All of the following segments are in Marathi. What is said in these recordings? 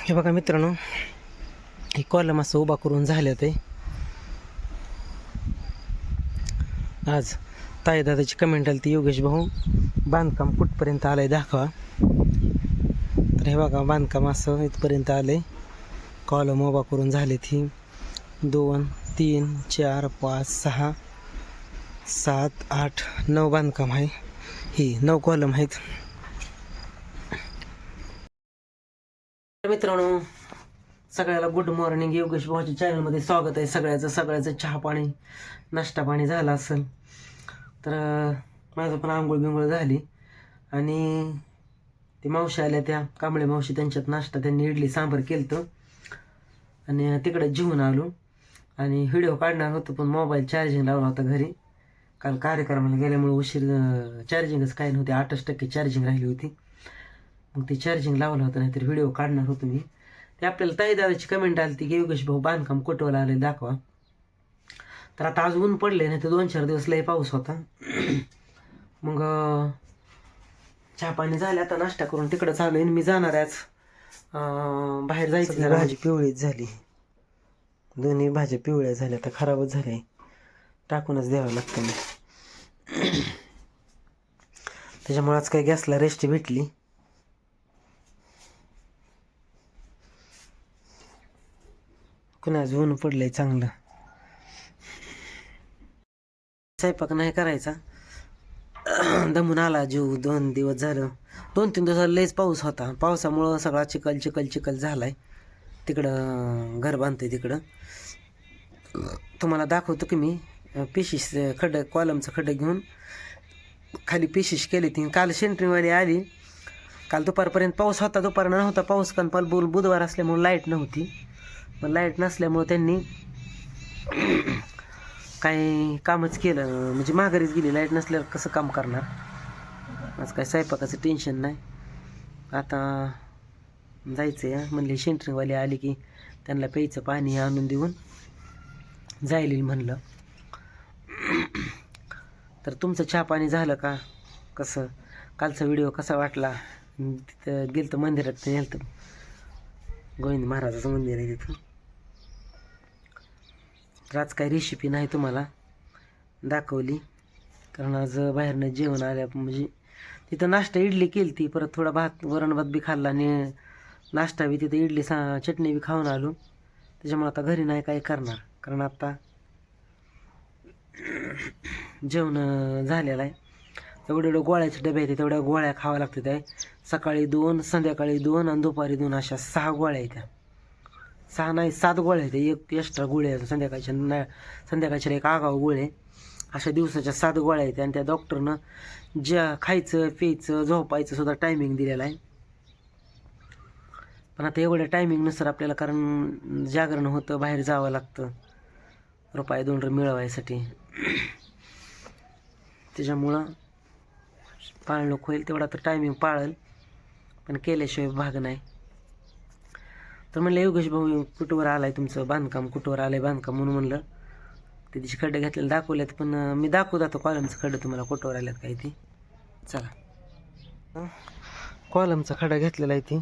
हे बघा मित्रांनो हे कॉलम असं उभा करून झालं ते. आज ताई दादाची कमेंट आली ती योगेश भाऊ बांधकाम कुठपर्यंत आलंय दाखवा. तर हे बघा बांधकाम असं इथपर्यंत आलंय. कॉलम उभा करून झाले ती. दोन तीन चार पाच सहा सात आठ नऊ बांधकाम आहे. ही नऊ कॉलम आहेत. मित्रांनो सगळ्याला गुड मॉर्निंग योगेश भाऊच्या चॅनलमध्ये स्वागत आहे. सगळ्याचं सगळ्याचं चहा पाणी नाश्ता पाणी झाला असेल. तर माझं पण आंघोळ बिंघोळ झाली. आणि ती मावशी आल्या त्या कांबळे मावशी त्यांच्यात नाश्ता त्यांनी इडली सांबार केलं आणि तिकडे जेवून आलो. आणि व्हिडिओ काढणार होतो पण मोबाईल चार्जिंग लावला होता घरी. काल कार्यक्रमाला गेल्यामुळे उशीर चार्जिंगच काय नव्हती. आठच टक्के चार्जिंग राहिली होती. मग ते चार्जिंग लावलं होतं नाहीतर व्हिडिओ काढणार होतो मी. ते आपल्याला ताई दादाची कमेंट आली ती की योगेश भाऊ बांधकाम कुठवाला आले दाखवा. तर आता आज ऊन पडले नाही तर दोन चार दिवस लय पाऊस होता. मग चहा पाणी झाले आता नाश्ता करून तिकडं चालू आहे मी जाणार आहे आज बाहेर जायचं भाजी पिवळीच झाली. दोन्ही भाज्या पिवळ्या झाल्या तर खराबच झाल्या. टाकूनच द्यावं लागतं मग. त्याच्यामुळे आज काही गॅसला रेस्ट भेटली. कुणाच ऊन पडलंय चांगलं. स्वयंपाक नाही करायचा. दमून आला जीव दोन दिवस झालं. दोन तीन दिवसाला लयच पाऊस होता. पावसामुळं सगळा चिखल चिखल चिखल झालाय. तिकडं घर बांधतोय तिकडं. तुम्हाला दाखवतो की मी पिशीस खड्डं कॉलमचं खड्डं घेऊन खाली पिशीस केली ती. काल शेंट्रीवाली आली. काल दुपारपर्यंत पाऊस होता दुपार नव्हता पाऊस कारण पाल बुल बुधवार असल्यामुळे लाइट नव्हती. मग लाइट नसल्यामुळं त्यांनी काही कामच केलं. म्हणजे माघारीच गेली. लाइट नसल्यावर कसं काम करणार? आज काय स्वयंपाकाचं टेन्शन नाही. आता जायचं आहे म्हणले सेंटरिंगवाली आले की त्यांना प्यायचं पाणी आणून देऊन जाईल म्हणलं. तर तुमचं चहा पाणी झालं का? कसं? कालचा व्हिडिओ कसा वाटला? तिथं गेलं तर मंदिरात नेलं तर गोविंद महाराजाचं मंदिर आहे तिथं. तर आज काही रेसिपी नाही तुम्हाला दाखवली. कारण आज बाहेरनं जेवण आल्या म्हणजे तिथं नाश्ता इडली केली ती परत थोडा भात वरण भात बी खाल्ला आणि नाश्ता बी तिथं इडली सा चटणी बी खाऊन आलो. त्याच्यामुळे आता घरी नाही काय करणार. कारण आता जेवण झालेलं आहे. एवढे एवढे गोळ्याचे डबे आहेत तेवढ्या गोळ्या खाव्या लागतात आहे. सकाळी दोन संध्याकाळी दोन आणि दुपारी दोन अशा सहा गोळ्या आहेत त्या. सहा नाही सात गोळ्या आहेत. एक एक्स्ट्रा गोळ्या आहेत संध्याकाळच्या ना संध्याकाळच्या एक आगाव गोळे अशा दिवसाच्या सात गोळ्या आहेत आणि त्या डॉक्टरनं ज्या खायचं प्यायचं झोपायचं सुद्धा टायमिंग दिलेला आहे. पण आता एवढ्या टायमिंगनुसार आपल्याला कारण जागरण होतं बाहेर जावं लागतं. रुपये दोन रुपये मिळवायसाठी. त्याच्यामुळं पाळणं होईल तेवढा तर टायमिंग पाळल. पण केल्याशिवाय भाग नाही. तर म्हणलं योगेश भाऊ कुठवर आहे तुमचं बांधकाम? कुठवर आहे बांधकाम? म्हणून म्हणलं ते तिचे खड्डे घातलेले दाखवलेत पण मी दाखवत आता कॉलमचं खड्डं तुम्हाला कुठवर आल्यात काय ती. चला. कॉलमचा खड्डा घेतलेला आहे ती.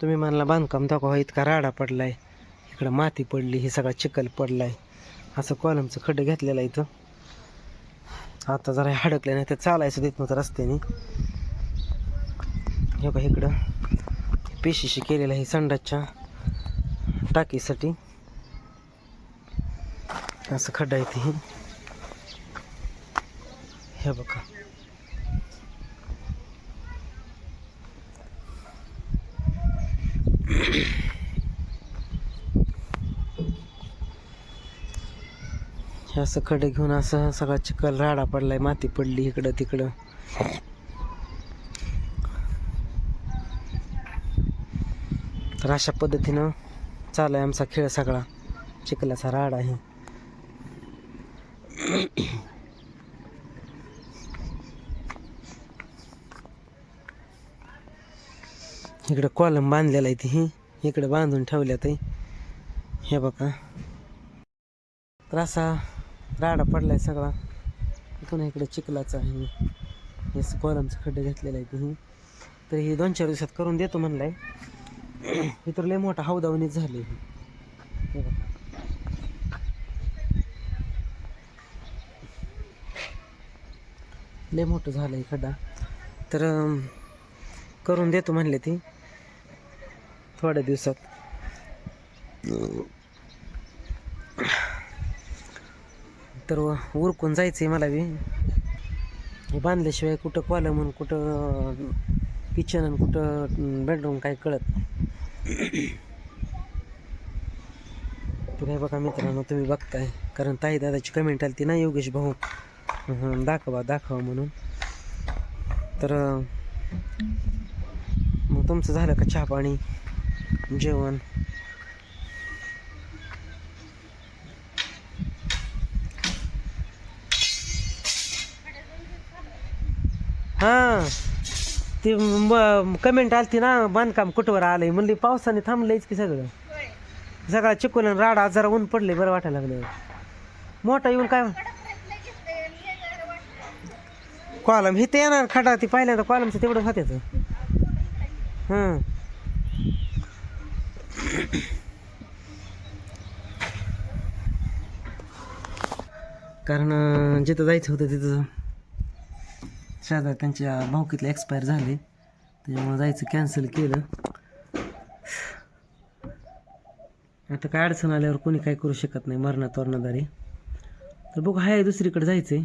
तुम्ही म्हणला बांधकाम दाखवा इतका राडा पडला आहे इकडं माती पडली हे सगळा चिखल पडलाय. असं कॉलमचं खड्डं घेतलेलं आहे इथं. आता जरा हे हडकले नाही तर चालायचं देत नव्हतं रस्त्याने. हे बघा इकडं. पेशीशी केलेलं आहे संडासच्या. टाकीसाठी. असं खड्डा आहे ते हे बघा. हे असं खडे घेऊन असं सगळा चिखल राडा पडलाय माती पडली इकडं तिकडं. तर अशा पद्धतीनं चालू आहे आमचा खेळ सगळा. चिखलाचा राडा आहे. इकडं कॉलम बांधलेला आहे ती इकडे बांधून ठेवल्यात आहे. हे बघा. तर असा राडा पडलाय सगळा. पुन्हा इकडे चिखलाचा आहे. हे कॉलमचं खड्डे घेतलेला आहे ती तर हे दोन चार दिवसात करून देतो म्हणलाय. हे तर लय मोठा हौदावणीच झाले लय मोठं झालंय खड्डा. तर करून देतो म्हणले ती. थोड्या दिवसात. तर उरकून जायचंय मला बी. हे बांधल्याशिवाय कुठं कॉलम म्हणून कुठं किचन आणि कुठं बेडरूम काही कळत नाही. तर हे बघा मित्रांनो तुम्ही बघताय. कारण ताई दादाची कमेंट आली ती ना योगेश भाऊ. दाखवा दाखवा म्हणून. तर मग तुमचं झालं का चहा पाणी? जेवण? हां. ती कमेंट आलती ना बांधकाम कुठवर आलंय? म्हणली पावसाने थांबलंयच की सगळं. सगळा चिकून आणि राडा जरा ऊन पडले बरं वाटायला लागलं मोठा येऊन काय कॉलम हे ते येणार खडा ती पहिल्यांदा कॉलमचं तेवढं होत्याच हां. कारण जिथं जायचं होतं तिथं शेजार त्यांच्या भाऊकीतले एक्सपायर झाले. त्याच्यामुळे जायचं कॅन्सल केलं. आता काय अडचण आल्यावर कोणी काय करू शकत नाही मरणात वर्णदारी तर बघू हाय दुसरीकडे जायचं आहे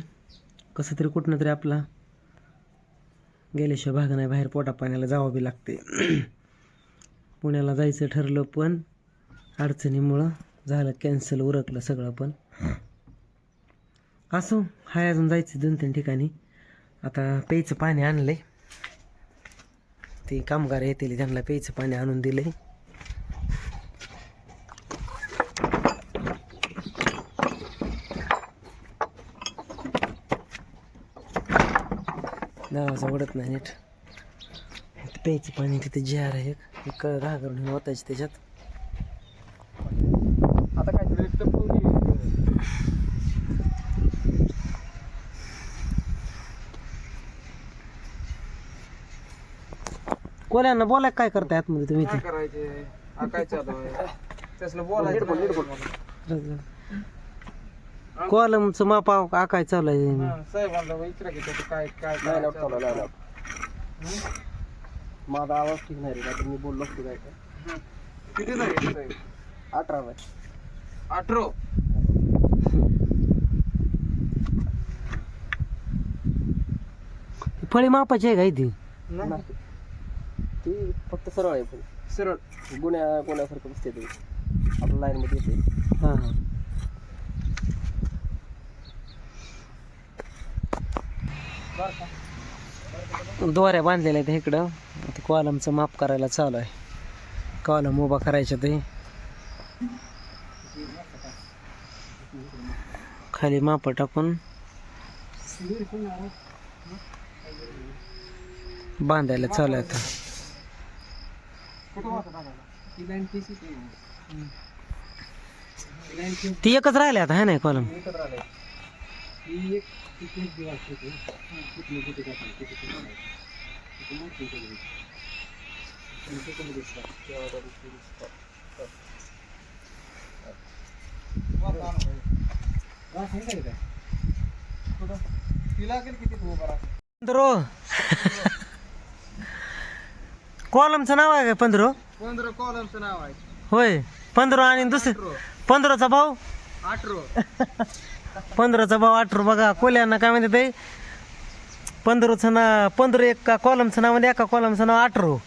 कसं तरी कुठनं तरी आपला गेल्याशिवाय भाग नाही बाहेर पोटा पाण्याला जावं बी लागते पुण्याला जायचं ठरलं पण अडचणीमुळं झालं कॅन्सल उरकलं सगळं पण. असो हाय अजून जायचं दोन तीन ठिकाणी. आता प्यायचं पाणी आणलंय. ते कामगार येतील त्यांना प्यायचं पाणी आणून दिलंय. दरवाजा उडत नाही नीट. प्यायचं पाणी तिथे जार आहे एक एक कळ त्याच्यात. कोल्यांना बोलाय काय करताय आतमध्ये तुम्ही काय करायचे? हा काय चालू आहे? त्यासलं बोलायचं कॉलमचं माप आ- काय चालू आहे हा, साहेबांना विचारा की त्याचं काय काय करायचं माझा आवाज ठीक नाही रे नाहीतर मी बोललो असतो काय काय किती झाले साहेब? अठरा बाय अठरा? फळी मापाची आहे ती नाही. ती फक्त सरळ आहे पण सरळ. गुण्या गुण्यासारखं बसते ते. आपल्या लाईनमध्ये येते हां हां. दोऱ्या बांधलेल्या आहेत इकडं. आता कॉलमचं माप करायला चालू आहे. कॉलम उभा करायचं ते. खाली माप टाकून बांधायला चालू आहे आता कुठं वाजता टाकायला ही लाईन तीच इथे लाईन तीन ती एकच राहिले आता है नाही कॉलम एकच राहिले एक तिथे एक दिवास होते तिथली कुठे टाकायला तिथे कुठे टाकायला तिथे मोठी इथे दिली. आणि ते कोणी दिसतात तेव्हा त्या दिवशी दिसतात. वाजता आणू बाई. वास आहे का इथे? कुठं? ती लागेल किती कॉलमचं नाव आहे का पंधरो? पंधरा कॉलमचं नाव आहे. होय. पंधरा आणि दुसरं? पंधराचा भाऊ अठरो. पंधराचा भाऊ अठरा. बघा कोल्यांना काय म्हणते ते? पंधराचं ना पंधरा एक का कॉलमचं नाव म्हणजे एका कॉलमचं नाव अठरो.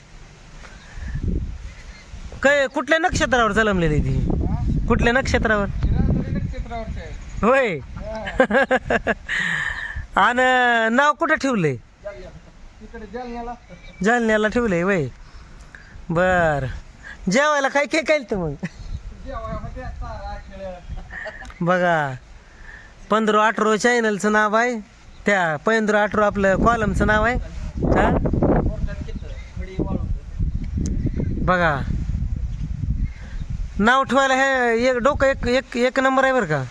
काय कुठल्या नक्षत्रावर जलमलेली ती? कुठल्या नक्षत्रावर? होय. आणि नाव कुठं ठेवलंय? जालन्याला ठेवलंय वय. बर. जेवायला काय काय केलं तर मग? बघा. पंधरा अठरो चॅनलचं नाव आहे. त्या पंधरा अठरो आपलं कॉलमचं नाव आहे. हा? बघा. नाव ठेवायला हे एक डोकं एक एक एक नंबर आहे बरं का?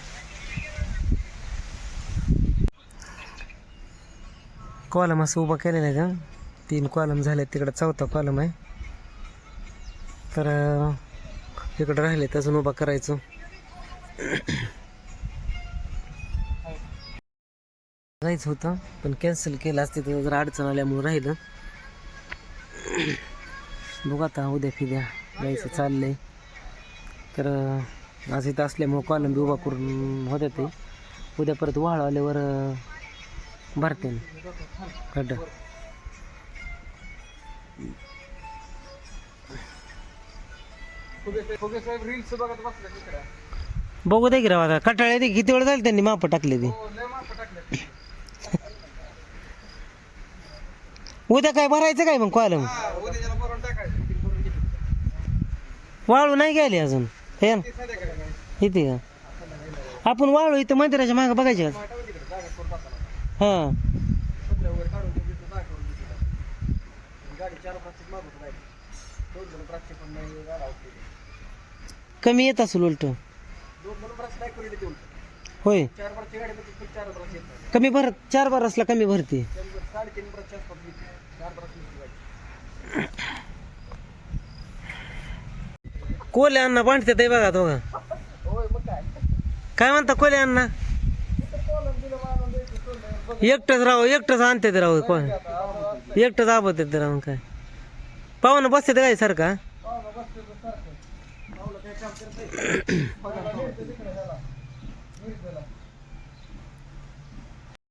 कॉलम असं उभा केलेलं आहे का तीन कॉलम झाले तिकडं चौथा कॉलम आहे. तर इकडं राहिले अजून उभा करायचो. जायचं होतं पण कॅन्सल केलं असते तर जर अडचण आल्यामुळं राहिलं. बघू आता उद्या फिद्या जायचं चाललंय. तर आज इथं असल्यामुळं कॉलम बी उभा करून होत्या ते. उद्या परत वाळ आल्यावर भरते खड्डा. फुगे बघू दे की राव आता. कटाळे ते किती वेळ झाली त्यांनी माप टाकले ते? उद्या काय भरायचं काय मग कॉल वाळू नाही गेली अजून. हे ना, इथे का आपण वाळू इथं मंदिराच्या मागं बघायचे का माटावर तिकडे जागा करून टाकायला हां. सध्या वगैरे काढून घेतली तर जागा करून घेतली गाडी चार प्राचिक मागत राहिली. दोन जण प्राचिक पण नाही गाडा होती कमी येत असेल उलट. दोन जण नाही होय. चार गाडी पण चार ब्रश येत नाही. कमी भर चार बार असला कमी भरते. त्यामुळे साडेतीन आसपास चार गाडी. कोले अण्णा ते बघा तो होय मग काय? काय म्हणता कोले अण्णा कॉलम दिलं मानून द्यायचं सोडलं बघ एकटंच राहू एकटंच आणते राहू कोण? एकटंच आबत येते राहून काय? पाहुणं बसते काय सारखा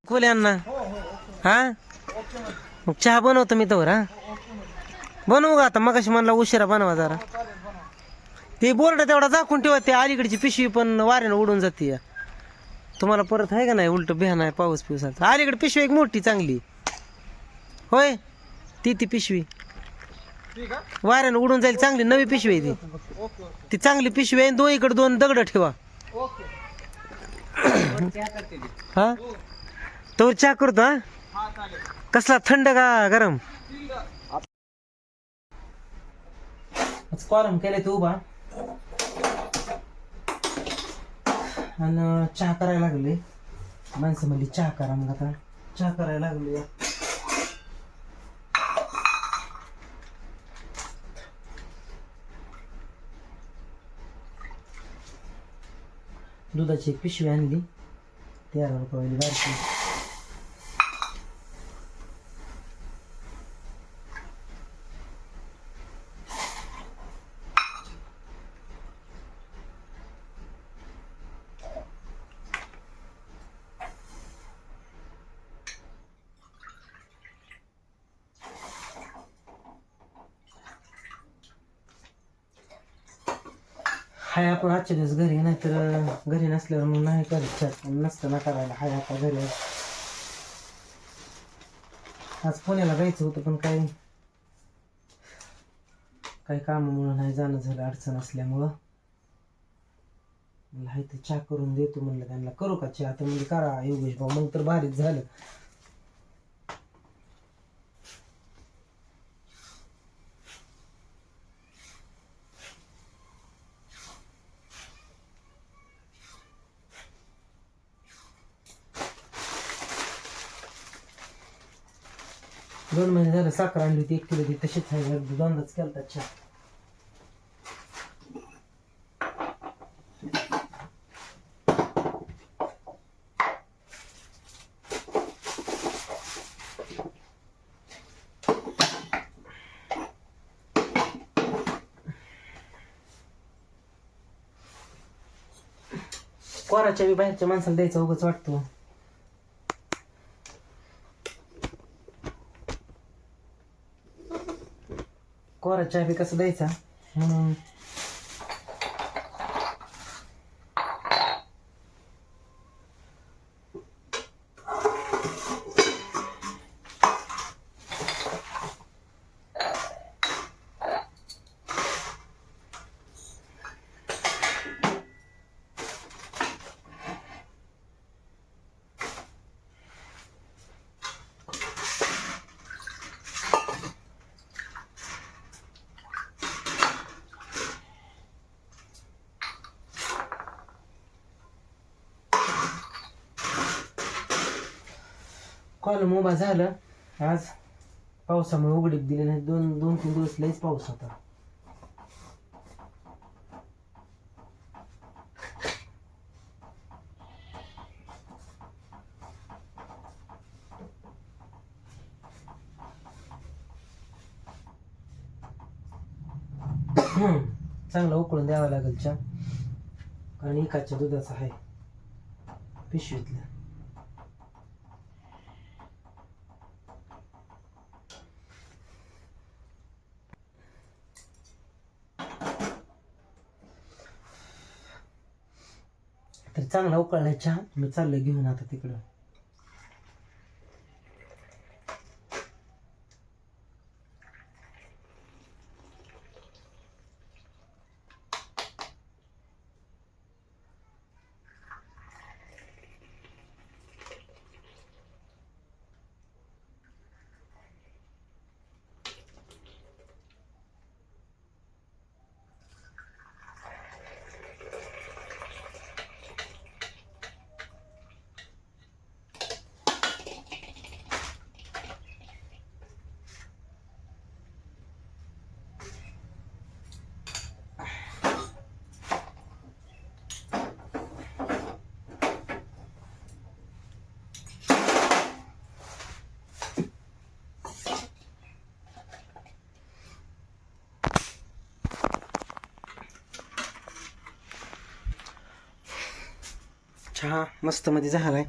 खोले अण्णा हा? मग चहा बनवतो मी तर हा? बनवू का आता? मगाशी म्हणला उशिरा बनवा जरा. ते बोर्ड तेवढा झाकून ठेवा ते अलीकडची पिशवी पण वाऱ्यानं उडून जाते तुम्हाला परत आहे का नाही? उलट बिहान आहे पाऊस पिवसाचा अलीकडे पिशवी एक मोठी चांगली. होय? ती ती पिशवी. वाऱ्यानं उडून जाईल चांगली. नवी पिशवी आहे ती. ती चांगली पिशवी आहे. दोन इकडे दोन दगड ठेवा. हा? तो चहा करतो हा? कसला थंड का गरम? ठीक आहे तू उभा. आणि चहा करायला लागले. माणसं म्हणली चहा करा मग आता. चहा करायला लागले. दुधाची एक पिशवी आणली. तेरा रुपयाची बारकी. हाय आपण आजच्या दिवस घरी नाही तर घरी नसल्यावर मग नाही करत नसतं ना करायला. हाय घरी आज पुण्याला जायचं होतं पण काही काही कामामुळं नाही जाणं झालं. अडचण असल्यामुळं. म्हणलं हाय तर चहा करून देतो म्हणलं त्यांना. करू का चहा? तर म्हणजे करा योगेश भाऊ. मग तर भारीच झालं दोन महिने झाले साखर आणली होती एक किलो ती तशीच आहे. दोनदाच केलता चहा कोराच्या बी बाहेरच्या माणसाला द्यायचा उगाच वाटतो. कोरा चहा बी कसा द्यायचा? म्हणून कॉलम उभा झालं. आज पावसामुळे उघडीप दिली नाही. दोन दोन तीन दिवस लईच पाऊस होता. चांगलं उकळून द्यावं लागेल चहा. आणि एकाच्या दुधाचा आहे पिशवीतल्या चांगला उकळलाय चहा मी चाललोय घेऊन आता तिकडं. चहा मस्त मध्ये झालाय.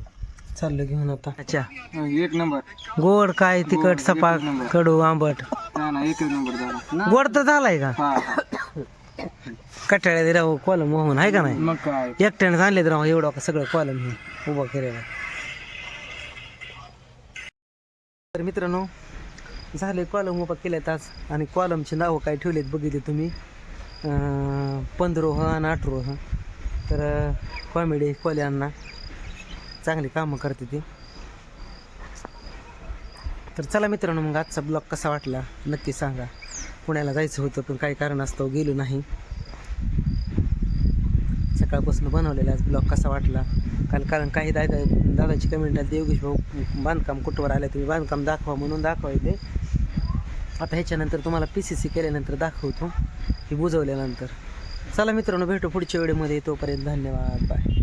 चाललो घेऊन आता. अच्छा. एक नंबर. गोड काय तिखट सपा कडू आंबट? नंबर झाला. गोड तर झालाय का? हा. कटाळ्यात राहू कॉलम मोहन आहे का नाही? मग काय? एकट्याने आणले राहू एवढं का सगळं कॉलम हे उभं केलेलं. तर मित्रांनो झाले कॉलम उभा केलेत आज आणि कॉलमची नावं काय ठेवलेत बघितले तुम्ही? अं, पंधरोह आणि अठरोह. तर कॉमेडी कोल्यांना चांगली कामं करते ती. तर चला मित्रांनो मग आजचा ब्लॉग कसा वाटला? नक्की सांगा. पुण्याला जायचं होतं पण काही कारणास्तव गेलो नाही. सकाळपासून बनवलेला आज ब्लॉग कसा वाटला? कारण कारण काही दादा दादाची कमेंट आली योगेश भाऊ बांधकाम कुठवर आलं तुम्ही बांधकाम दाखवा म्हणून दाखवायचे आता ह्याच्यानंतर तुम्हाला पी सी सी केल्यानंतर दाखवतो. हे बुजवल्यानंतर. चला मित्रांनो भेटू पुढच्या व्हिडिओमध्ये. तोपर्यंत धन्यवाद. बाय